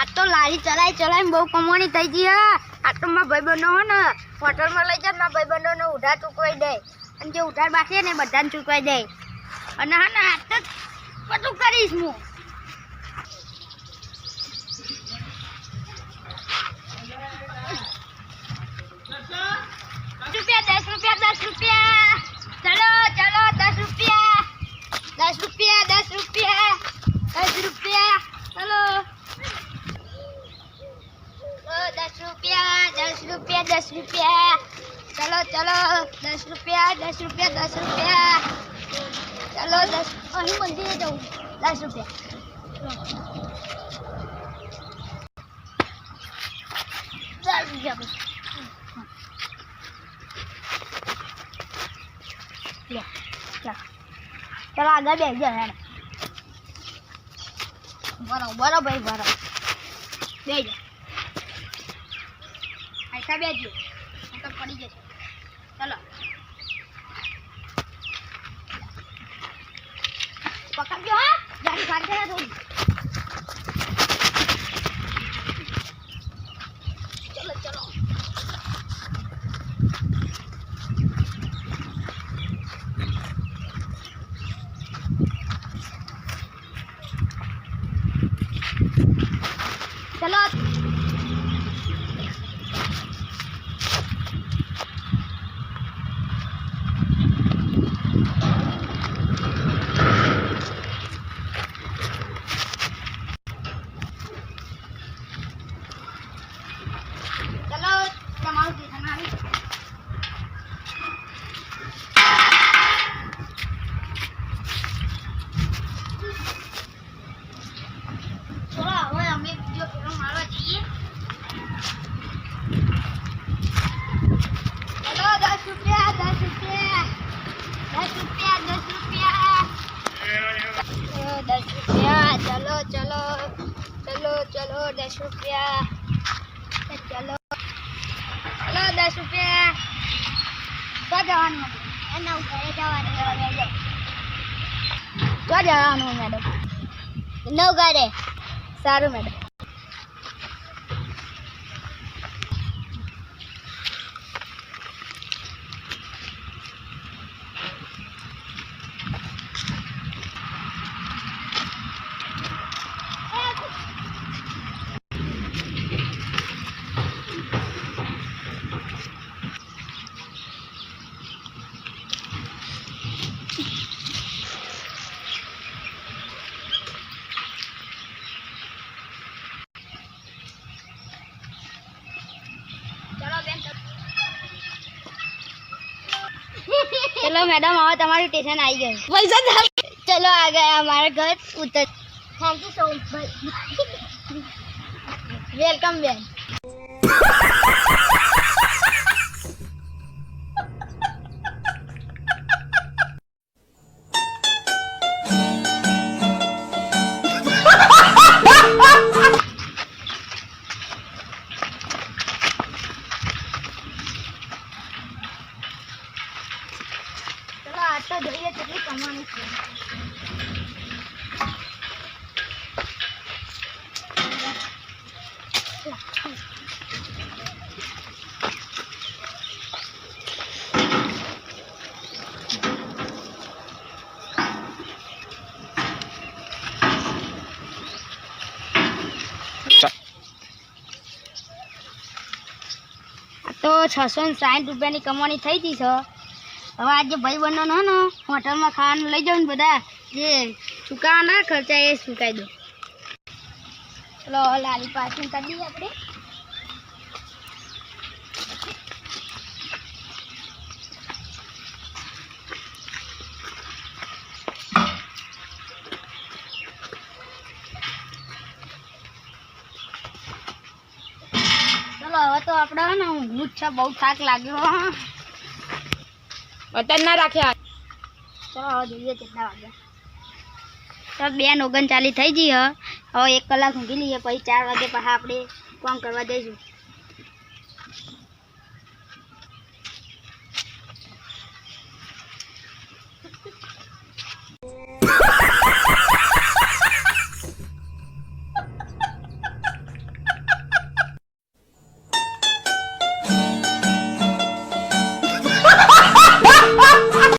આ તો લારી ચલાય ચલાય બહુ કમાણી થઈ ગઈ આ તો મારા ભાઈબંધો હો ને, હોટલમાં લઈ જાય મારા ભાઈબંધોને ઉધાર ચૂકવાઈ દે. અને જે ઉધાર બાકી ને બધાને ચૂકવાઈ દે. અને હા ને, આ તો બધું કરીશ હું રૂપિયા દસ રૂપિયા દસ રૂપિયા ચલો ચલો દસ રૂપિયા દસ રૂપિયા દસ રૂપિયા દસ રૂપિયા ચલો ઓ, દસ રૂપિયા દસ રૂપિયા દસ રૂપિયા ચલો ચલો દસ રૂપિયા દસ રૂપિયા દસ રૂપિયા. ચલો, દસ અહીં મંદિરે જવું. દસ રૂપિયા. દસ રૂપિયા ચાલો. આગળ બે જાઓ હેડો બરો બરો ભાઈ બરો બે આયખા બેસજો. નહીં તો પડી જશે ચલો પકડજો હા જાડી ફાટે ના થોડી ચલો ચલો ચલો ચલો તમારું સ્ટેશન આવી ચલો હવે અમે બીજો ફેરો મારવા જઈએ ચલો દસ રૂપિયા દસ રૂપિયા દસ રૂપિયા દસ રૂપિયા ચલો, ચલો ચલો ચલો દસ રૂપિયા ચલો ચલો દસ રૂપિયા તો જવાનું એના ઘરે જવાનું તો જવાનું મેડમ નવ ઘરે સારું મેડમ ચલો મેડમ હવે તમારું સ્ટેશન આવી ગયું. પૈસા ચલો આ ગયા અમારા ઘર ઉતર. Thank you so much welcome બેન. તો જોઈએ કેટલી કમાણી છે. તો છસો ને સાઠ રૂપિયાની કમાણી થઈ હતી છે. હવે આજે ભાઈ બંધો ને ને હોટલમાં ખાવાનું લઈ જાવ ને બધા. જે ચૂકવવાના ખર્ચા એ ચૂકાઈ દો ચલો લાલી પાર્કિંગ કરી દઈએ આપણે. હવે તો આપણે ને ઊંઘવું જ છે, બહુ થાક લાગ્યો અત્યારે ના રાખ્યા ચલો, હવે જોઈએ કેટલા વાગ્યા. તો બેન, ઓગણચાલીસ થઈ હે. હવે એક કલાક ઊંઘી લઈએ, પછી ચાર વાગે પાછા આપણે કામ કરવા જઈશું.